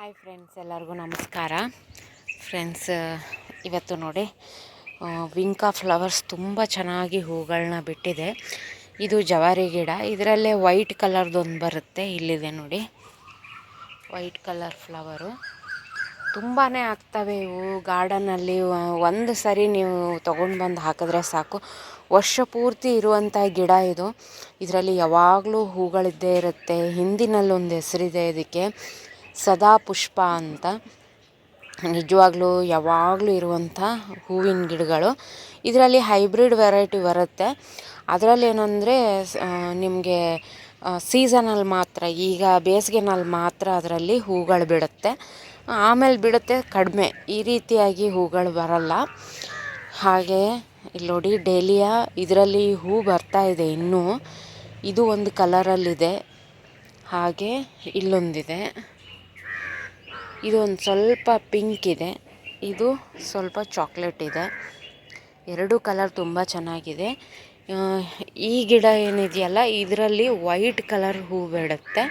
Hi friends, ಎಲ್ಲರಿಗೂ ನಮಸ್ಕಾರ. Friends, ಇವತ್ತು ನೋಡಿ ವಿಂಕಾ ಫ್ಲವರ್ಸ್ ತುಂಬ ಚೆನ್ನಾಗಿ ಹೂಗಳನ್ನ ಬಿಟ್ಟಿದೆ. ಇದು ಜವಾರಿ ಗಿಡ. ಇದರಲ್ಲೇ ವೈಟ್ ಕಲರ್ದೊಂದು ಬರುತ್ತೆ. ಇಲ್ಲಿದೆ ನೋಡಿ. ವೈಟ್ ಕಲರ್ ಫ್ಲವರು ತುಂಬಾ ಆಗ್ತವೆ ಇವು. ಗಾರ್ಡನಲ್ಲಿ ಒಂದು ಸರಿ ನೀವು ತೊಗೊಂಡು ಬಂದು ಹಾಕಿದ್ರೆ ಸಾಕು. ವರ್ಷ ಪೂರ್ತಿ ಇರುವಂಥ ಗಿಡ ಇದು. ಇದರಲ್ಲಿ ಯಾವಾಗಲೂ ಹೂಗಳಿದ್ದೇ ಇರುತ್ತೆ. ಹಿಂದಿನಲ್ಲೊಂದು ಹೆಸರಿದೆ ಇದಕ್ಕೆ. ಸದಾ ಪುಷ್ಪ ಅಂತ. ನಿಜವಾಗ್ಲೂ ಯಾವಾಗಲೂ ಇರುವಂಥ ಹೂವಿನ ಗಿಡಗಳು. ಇದರಲ್ಲಿ ಹೈಬ್ರಿಡ್ ವೆರೈಟಿ ಬರುತ್ತೆ. ಅದರಲ್ಲಿ ಏನಂದರೆ ನಿಮಗೆ ಸೀಸನಲ್ಲಿ ಮಾತ್ರ, ಈಗ ಬೇಸಿಗೆನಲ್ಲಿ ಮಾತ್ರ ಅದರಲ್ಲಿ ಹೂಗಳು ಬಿಡುತ್ತೆ. ಆಮೇಲೆ ಬಿಡುತ್ತೆ ಕಡಿಮೆ. ಈ ರೀತಿಯಾಗಿ ಹೂಗಳು ಬರಲ್ಲ. ಹಾಗೆ, ಇಲ್ಲಿ ನೋಡಿ, ಡೇಲಿಯಾ ಇದರಲ್ಲಿ ಹೂ ಬರ್ತಾ ಇದೆ ಇನ್ನೂ. ಇದು ಒಂದು ಕಲರಲ್ಲಿದೆ. ಹಾಗೆ ಇಲ್ಲೊಂದಿದೆ. ಇದು ಒಂದು ಸ್ವಲ್ಪ ಪಿಂಕ್ ಇದೆ. ಇದು ಸ್ವಲ್ಪ ಚಾಕ್ಲೇಟ್ ಇದೆ. ಎರಡು ಕಲರ್ ತುಂಬ ಚೆನ್ನಾಗಿದೆ. ಈ ಗಿಡ ಏನಿದೆಯಲ್ಲ, ಇದರಲ್ಲಿ ವೈಟ್ ಕಲರ್ ಹೂ ಬಿಡುತ್ತೆ.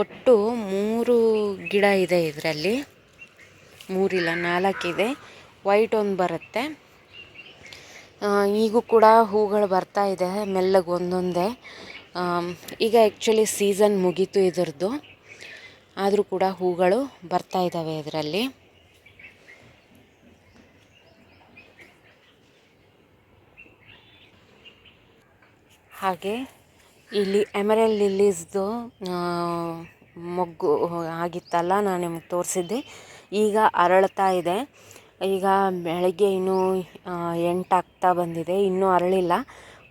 ಒಟ್ಟು ಮೂರು ಗಿಡ ಇದೆ ಇದರಲ್ಲಿ. ಮೂರಿಲ್ಲ ನಾಲ್ಕಿದೆ ವೈಟ್ ಒಂದು ಬರುತ್ತೆ. ಈಗೂ ಕೂಡ ಹೂಗಳು ಬರ್ತಾ ಇದೆ, ಮೆಲ್ಲಗೆ ಒಂದೊಂದೇ. ಈಗ ಆ್ಯಕ್ಚುಲಿ ಸೀಸನ್ ಮುಗೀತು ಇದರದ್ದು. ಆದರೂ ಕೂಡ ಹೂಗಳು ಬರ್ತಾ ಇದ್ದಾವೆ ಇದರಲ್ಲಿ. ಹಾಗೆ ಇಲ್ಲಿ ಎಮರಲ್ ಲಿಲ್ಲೀಸ್ದು ಮೊಗ್ಗು ಆಗಿತ್ತಲ್ಲ, ನಾನು ನಿಮಗೆ ತೋರಿಸಿದ್ದೆ. ಈಗ ಅರಳ್ತಾ ಇದೆ. ಈಗ ಬೆಳಗ್ಗೆ ಇನ್ನೂ ಎಂಟಾಗ್ತಾ ಬಂದಿದೆ. ಇನ್ನೂ ಅರಳಿಲ್ಲ.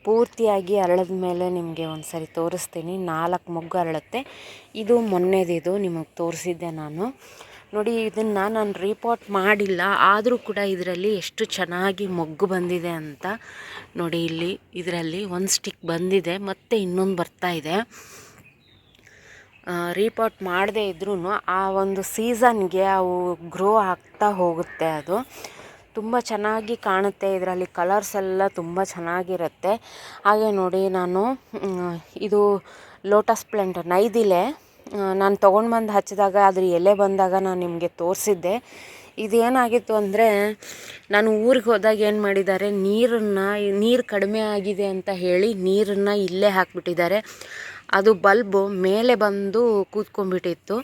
ಪೂರ್ತಿಯಾಗಿ ಅರಳಿದ ಮೇಲೆ ನಿಮಗೆ ಒಂದು ಸರಿ ತೋರಿಸ್ತೀನಿ. ನಾಲ್ಕು ಮೊಗ್ಗು ಅರಳುತ್ತೆ. ಇದು ಮೊನ್ನೆದಿದು ನಿಮಗೆ ತೋರಿಸಿದ್ದೆ ನಾನು. ನೋಡಿ, ಇದನ್ನು ನಾನು ರೀಪಾಟ್ ಮಾಡಿಲ್ಲ. ಆದರೂ ಕೂಡ ಇದರಲ್ಲಿ ಎಷ್ಟು ಚೆನ್ನಾಗಿ ಮೊಗ್ಗು ಬಂದಿದೆ ಅಂತ ನೋಡಿ ಇಲ್ಲಿ. ಇದರಲ್ಲಿ ಒಂದು ಸ್ಟಿಕ್ ಬಂದಿದೆ. ಮತ್ತು ಇನ್ನೊಂದು ಬರ್ತಾ ಇದೆ. ರೀಪಾಟ್ ಮಾಡದೇ ಇದ್ರೂ ಆ ಒಂದು ಸೀಸನ್ಗೆ ಅವು ಗ್ರೋ ಆಗ್ತಾ ಹೋಗುತ್ತೆ ಅದು. ತುಂಬ ಚೆನ್ನಾಗಿ ಕಾಣುತ್ತೆ. ಇದರಲ್ಲಿ ಕಲರ್ಸ್ ಎಲ್ಲ ತುಂಬ ಚೆನ್ನಾಗಿರುತ್ತೆ. ಹಾಗೆ ನೋಡಿ ನಾನು ಇದು ಲೋಟಸ್ ಪ್ಲ್ಯಾಂಟ್ ನೈದಿಲೆ ನಾನು ತೊಗೊಂಡು ಬಂದು ಹಚ್ಚಿದಾಗ ಅದ್ರ ಎಲೆ ಬಂದಾಗ ನಾನು ನಿಮಗೆ ತೋರಿಸಿದ್ದೆ. ಇದೇನಾಗಿತ್ತು ಅಂದರೆ, ನಾನು ಊರಿಗೆ ಹೋದಾಗ ಏನು ಮಾಡಿದ್ದಾರೆ, ನೀರನ್ನು, ನೀರು ಕಡಿಮೆ ಆಗಿದೆ ಅಂತ ಹೇಳಿ ನೀರನ್ನು ಇಲ್ಲೇ ಹಾಕಿಬಿಟ್ಟಿದ್ದಾರೆ. ಅದು ಬಲ್ಬು ಮೇಲೆ ಬಂದು ಕೂತ್ಕೊಂಡ್ಬಿಟ್ಟಿತ್ತು.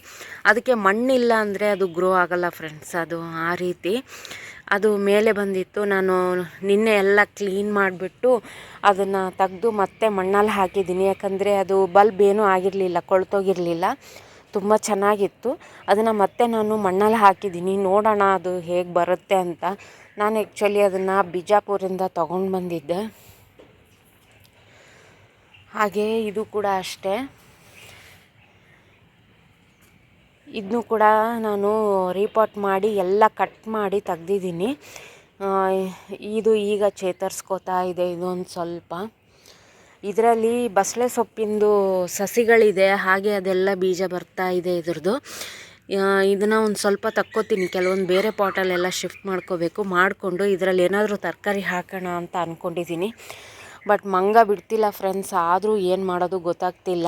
ಅದಕ್ಕೆ ಮಣ್ಣಿಲ್ಲ ಅಂದರೆ ಅದು ಗ್ರೋ ಆಗಲ್ಲ ಫ್ರೆಂಡ್ಸ್ ಅದು ಆ ರೀತಿ. ಅದು ಮೇಲೆ ಬಂದಿತ್ತು. ನಾನು ನಿನ್ನೆ ಎಲ್ಲ ಕ್ಲೀನ್ ಮಾಡಿಬಿಟ್ಟು ಅದನ್ನು ತೆಗೆದು ಮತ್ತೆ ಮಣ್ಣಲ್ಲಿ ಹಾಕಿದ್ದೀನಿ. ಯಾಕಂದರೆ ಅದು ಬಲ್ಬ್ ಏನೂ ಆಗಿರಲಿಲ್ಲ, ಕೊಳ್ತೋಗಿರಲಿಲ್ಲ. ತುಂಬ ಚೆನ್ನಾಗಿತ್ತು. ಅದನ್ನು ಮತ್ತೆ ನಾನು ಮಣ್ಣಲ್ಲಿ ಹಾಕಿದ್ದೀನಿ. ನೋಡೋಣ ಅದು ಹೇಗೆ ಬರುತ್ತೆ ಅಂತ. ನಾನು ಆ್ಯಕ್ಚುಲಿ ಅದನ್ನು ಬಿಜಾಪುರಿಂದ ತೊಗೊಂಡು ಬಂದಿದ್ದೆ. ಹಾಗೆ ಇದು ಕೂಡ ಅಷ್ಟೇ. ಇದನ್ನು ಕೂಡ ನಾನು ರೀಪಾಟ್ ಮಾಡಿ ಎಲ್ಲ ಕಟ್ ಮಾಡಿ ತೆಗ್ದಿದ್ದೀನಿ. ಇದು ಈಗ ಚೇತರಿಸ್ಕೋತಾ ಇದೆ, ಇದೊಂದು ಸ್ವಲ್ಪ. ಇದರಲ್ಲಿ ಬಸಳೆ ಸೊಪ್ಪಿಂದು ಸಸಿಗಳಿದೆ, ಹಾಗೆ ಅದೆಲ್ಲ ಬೀಜ ಬರ್ತಾ ಇದೆ ಇದ್ರದ್ದು. ಇದನ್ನು ಒಂದು ಸ್ವಲ್ಪ ತಕ್ಕೋತೀನಿ, ಕೆಲವೊಂದು ಬೇರೆ ಪಾಟಲ್ಲೆಲ್ಲ ಶಿಫ್ಟ್ ಮಾಡ್ಕೋಬೇಕು, ಮಾಡಿಕೊಂಡು ಇದರಲ್ಲಿ ಏನಾದರೂ ತರಕಾರಿ ಹಾಕೋಣ ಅಂತ ಅಂದ್ಕೊಂಡಿದ್ದೀನಿ ಬಟ್ ಮಂಗ ಬಿಡ್ತಿಲ್ಲ ಫ್ರೆಂಡ್ಸ್ ಆದರೂ ಏನು ಮಾಡೋದು ಗೊತ್ತಾಗ್ತಿಲ್ಲ.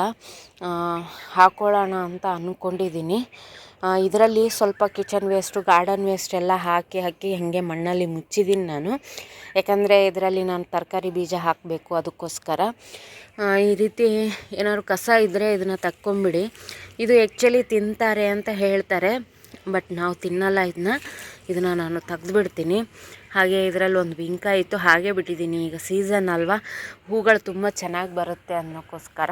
ಹಾಕ್ಕೊಳ್ಳೋಣ ಅಂತ ಅಂದ್ಕೊಂಡಿದ್ದೀನಿ ಇದರಲ್ಲಿ ಸ್ವಲ್ಪ ಕಿಚನ್ ವೇಸ್ಟು ಗಾರ್ಡನ್ ವೇಸ್ಟ್ ಎಲ್ಲ ಹಾಕಿ ಹಾಕಿ ಹಾಗೆ ಮಣ್ಣಲ್ಲಿ ಮುಚ್ಚಿದ್ದೀನಿ ನಾನು. ಯಾಕಂದರೆ ಇದರಲ್ಲಿ ನಾನು ತರಕಾರಿ ಬೀಜ ಹಾಕಬೇಕು ಅದಕ್ಕೋಸ್ಕರ. ಈ ರೀತಿ ಏನಾದ್ರು ಕಸ ಇದ್ದರೆ ಇದನ್ನು ತಕ್ಕೊಂಬಿಡಿ. ಇದು ಆ್ಯಕ್ಚುಲಿ ತಿಂತಾರೆ ಅಂತ ಹೇಳ್ತಾರೆ. ಬಟ್ ನಾವು ತಿನ್ನಲ್ಲ ಇದನ್ನ. ಇದನ್ನು ನಾನು ತೆಗ್ದುಬಿಡ್ತೀನಿ. ಹಾಗೆ ಇದರಲ್ಲಿ ಒಂದು ಬಿಂಕ ಇತ್ತು. ಹಾಗೆ ಬಿಟ್ಟಿದ್ದೀನಿ ಈಗ ಸೀಸನ್ ಅಲ್ವಾ. ಹೂಗಳು ತುಂಬ ಚೆನ್ನಾಗಿ ಬರುತ್ತೆ ಅನ್ನೋಕ್ಕೋಸ್ಕರ.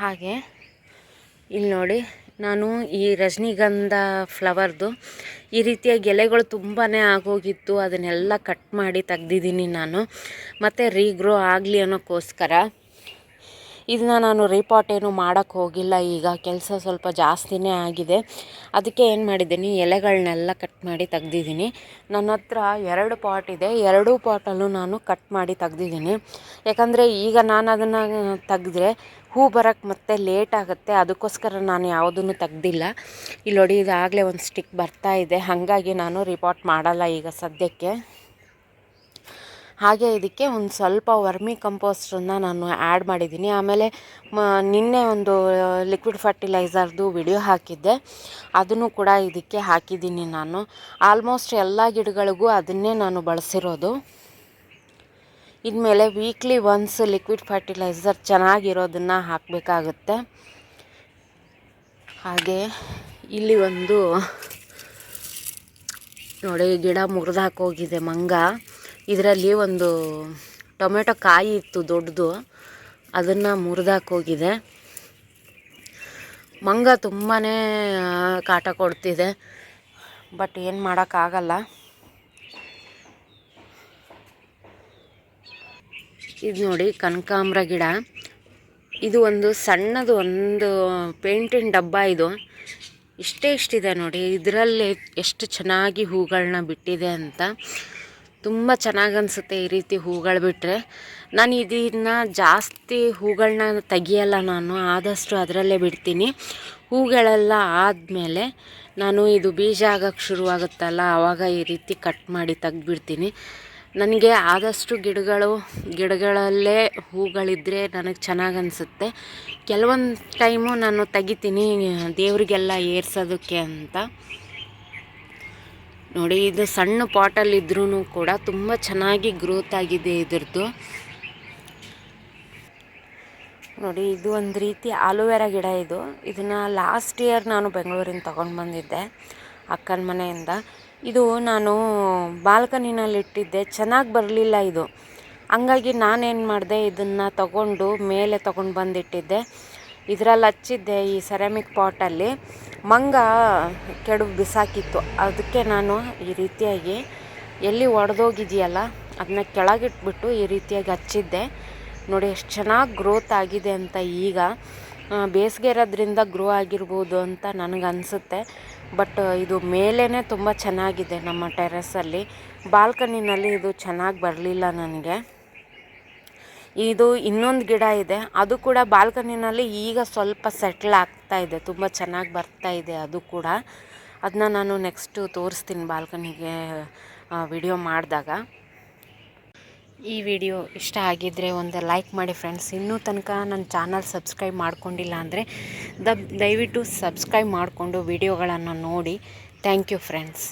ಹಾಗೆ, ಇಲ್ಲಿ ನೋಡಿ, ನಾನು ಈ ರಜನಿಗಂಧ ಫ್ಲವರ್ದು ಈ ರೀತಿಯ ಎಲೆಗಳು ತುಂಬಾ ಆಗೋಗಿತ್ತು. ಅದನ್ನೆಲ್ಲ ಕಟ್ ಮಾಡಿ ತೆಗ್ದಿದ್ದೀನಿ ನಾನು. ಮತ್ತು ರೀಗ್ರೋ ಆಗಲಿ ಅನ್ನೋಕ್ಕೋಸ್ಕರ. ಇದನ್ನ ನಾನು ರೀಪಾಟ್ ಏನು ಮಾಡೋಕ್ಕೆ ಹೋಗಿಲ್ಲ. ಈಗ ಕೆಲಸ ಸ್ವಲ್ಪ ಜಾಸ್ತಿನೇ ಆಗಿದೆ. ಅದಕ್ಕೆ ಏನು ಮಾಡಿದ್ದೀನಿ ಎಲೆಗಳನ್ನೆಲ್ಲ ಕಟ್ ಮಾಡಿ ತೆಗ್ದಿದ್ದೀನಿ. ನನ್ನ ಹತ್ರ ಎರಡು ಪಾಟ್ ಇದೆ. ಎರಡೂ ಪಾಟಲ್ಲೂ ನಾನು ಕಟ್ ಮಾಡಿ ತೆಗ್ದಿದ್ದೀನಿ. ಯಾಕಂದರೆ ಈಗ ನಾನು ಅದನ್ನು ತೆಗೆದ್ರೆ ಹೂ ಬರೋಕ್ಕೆ ಮತ್ತೆ ಲೇಟ್ ಆಗುತ್ತೆ. ಅದಕ್ಕೋಸ್ಕರ ನಾನು ಯಾವುದನ್ನು ತೆಗ್ದಿಲ್ಲ. ಇಲ್ಲಿ ನೋಡಿ ಈಗಾಗಲೇ ಒಂದು ಸ್ಟಿಕ್ ಬರ್ತಾ ಇದೆ. ಹಾಗಾಗಿ ನಾನು ರಿಪೋರ್ಟ್ ಮಾಡಲ್ಲ ಈಗ ಸದ್ಯಕ್ಕೆ. ಹಾಗೆ ಇದಕ್ಕೆ ಒಂದು ಸ್ವಲ್ಪ ವರ್ಮಿ ಕಂಪೋಸ್ಟನ್ನು ನಾನು ಆ್ಯಡ್ ಮಾಡಿದ್ದೀನಿ. ಆಮೇಲೆ, ಮ, ನಿನ್ನೆ ಒಂದು ಲಿಕ್ವಿಡ್ ಫರ್ಟಿಲೈಸರ್ದು ವಿಡಿಯೋ ಹಾಕಿದ್ದೆ. ಅದನ್ನು ಕೂಡ ಇದಕ್ಕೆ ಹಾಕಿದ್ದೀನಿ ನಾನು. ಆಲ್ಮೋಸ್ಟ್ ಎಲ್ಲ ಗಿಡಗಳಿಗೂ ಅದನ್ನೇ ನಾನು ಬಳಸಿರೋದು. ಇನ್ಮೇಲೆ ವೀಕ್ಲಿ ಒನ್ಸ್ ಲಿಕ್ವಿಡ್ ಫರ್ಟಿಲೈಸರ್ ಚೆನ್ನಾಗಿರೋದನ್ನು ಹಾಕಬೇಕಾಗುತ್ತೆ. ಹಾಗೆ ಇಲ್ಲಿ ಒಂದು, ನೋಡಿ, ಗಿಡ ಮುರಿದಾಕೋಗಿದೆ ಮಂಗ. ಇದರಲ್ಲಿ ಒಂದು ಟೊಮೆಟೊ ಕಾಯಿ ಇತ್ತು ದೊಡ್ಡದು. ಅದನ್ನು ಮುರಿದಾಕೋಗಿದೆ ಮಂಗ ತುಂಬಾ ಕಾಟ ಕೊಡ್ತಿದೆ. ಬಟ್ ಏನು ಮಾಡೋಕ್ಕಾಗಲ್ಲ ಇದು ನೋಡಿ ಕನಕಾಂಬ್ರ ಗಿಡ. ಇದು ಒಂದು ಸಣ್ಣದು ಒಂದು ಪೇಂಟಿನ ಡಬ್ಬ ಇದು. ಇಷ್ಟೇ ಇಷ್ಟಿದೆ ನೋಡಿ. ಇದರಲ್ಲಿ ಎಷ್ಟು ಚೆನ್ನಾಗಿ ಹೂಗಳನ್ನ ಬಿಟ್ಟಿದೆ ಅಂತ. ತುಂಬ ಚೆನ್ನಾಗಿ ಅನಿಸುತ್ತೆ ಈ ರೀತಿ ಹೂಗಳು ಬಿಟ್ಟರೆ ನಾನು ಇದನ್ನು ಜಾಸ್ತಿ ಹೂಗಳನ್ನ ತೆಗಿಯಲ್ಲ ನಾನು, ಆದಷ್ಟು ಅದರಲ್ಲೇ ಬಿಡ್ತೀನಿ. ಹೂಗಳೆಲ್ಲ ಆದಮೇಲೆ ನಾನು ಇದು ಬೀಜ ಆಗೋಕ್ಕೆ ಶುರುವಾಗುತ್ತಲ್ಲ ಆವಾಗ ಈ ರೀತಿ ಕಟ್ ಮಾಡಿ ತೆಗ್ದುಬಿಡ್ತೀನಿ. ನನಗೆ ಆದಷ್ಟು ಗಿಡಗಳು, ಗಿಡಗಳಲ್ಲೇ ಹೂಗಳಿದ್ದರೆ ನನಗೆ ಚೆನ್ನಾಗಿ ಅನಿಸುತ್ತೆ ಕೆಲವೊಂದು ಟೈಮು ನಾನು ತೆಗಿತೀನಿ, ದೇವರಿಗೆಲ್ಲ ಏರ್ಸೋದಕ್ಕೆ ಅಂತ. ನೋಡಿ, ಇದು ಸಣ್ಣ ಪಾಟಲ್ಲಿದ್ರೂ ಕೂಡ ತುಂಬ ಚೆನ್ನಾಗಿ ಗ್ರೋತ್ ಆಗಿದೆ ಇದ್ರದ್ದು. ನೋಡಿ, ಇದು ಒಂದು ರೀತಿ ಆಲೋವೆರಾ ಗಿಡ ಇದು. ಇದನ್ನು ಲಾಸ್ಟ್ ಇಯರ್ ನಾನು ಬೆಂಗಳೂರಿಂದ ತಗೊಂಡು ಬಂದಿದ್ದೆ, ಅಕ್ಕನ ಮನೆಯಿಂದ. ಇದು ನಾನು ಬಾಲ್ಕನಿನಲ್ಲಿ ಇಟ್ಟಿದ್ದೆ, ಚೆನ್ನಾಗಿ ಬರಲಿಲ್ಲ ಇದು. ಹಂಗಾಗಿ ನಾನೇನು ಮಾಡಿದೆ, ಇದನ್ನು ತಗೊಂಡು ಮೇಲೆ ತಗೊಂಡು ಬಂದಿಟ್ಟಿದ್ದೆ. ಇದರಲ್ಲಿ ಹಚ್ಚಿದ್ದೆ ಈ ಸೆರಾಮಿಕ್ ಪಾಟಲ್ಲಿ ಮಂಗ ಕೆಡು ಬಿಸಾಕಿತ್ತು. ಅದಕ್ಕೆ ನಾನು ಈ ರೀತಿಯಾಗಿ ಎಲ್ಲಿ ಒಡೆದೋಗಿದೆಯಲ್ಲ ಅದನ್ನ ಕೆಳಗಿಟ್ಬಿಟ್ಟು ಈ ರೀತಿಯಾಗಿ ಹಚ್ಚಿದ್ದೆ. ನೋಡಿ ಎಷ್ಟು ಚೆನ್ನಾಗಿ ಗ್ರೋತ್ ಆಗಿದೆ ಅಂತ ಈಗ. ಬೇಸಿಗೆ ಇರೋದ್ರಿಂದ ಗ್ರೋ ಆಗಿರ್ಬೋದು ಅಂತ ನನಗನ್ಸುತ್ತೆ ಬಟ್ ಇದು ಮೇಲೇ ತುಂಬ ಚೆನ್ನಾಗಿದೆ ನಮ್ಮ ಟೆರೆಸಲ್ಲಿ ಬಾಲ್ಕನಿನಲ್ಲಿ ಇದು ಚೆನ್ನಾಗಿ ಬರಲಿಲ್ಲ ನನಗೆ. ಇದು ಇನ್ನೊಂದು ಗಿಡ ಇದೆ. ಅದು ಕೂಡ ಬಾಲ್ಕನಿನಲ್ಲಿ ಈಗ ಸ್ವಲ್ಪ ಸೆಟ್ಲ್ ಆಗ್ತಾ ಇದೆ. ತುಂಬ ಚೆನ್ನಾಗಿ ಬರ್ತಾ ಇದೆ ಅದು ಕೂಡ. ಅದನ್ನ ನಾನು ನೆಕ್ಸ್ಟು ತೋರಿಸ್ತೀನಿ ಬಾಲ್ಕನಿಗೆ ವಿಡಿಯೋ ಮಾಡಿದಾಗ. ಈ ವಿಡಿಯೋ ಇಷ್ಟ ಆಗಿದ್ದರೆ ಒಂದು ಲೈಕ್ ಮಾಡಿ ಫ್ರೆಂಡ್ಸ್ ಇನ್ನೂ ತನಕ ನನ್ನ ಚಾನಲ್ ಸಬ್ಸ್ಕ್ರೈಬ್ ಮಾಡ್ಕೊಂಡಿಲ್ಲ ಅಂದರೆ ದಯವಿಟ್ಟು ಸಬ್ಸ್ಕ್ರೈಬ್ ಮಾಡಿಕೊಂಡು ವಿಡಿಯೋಗಳನ್ನು ನೋಡಿ. Thank you friends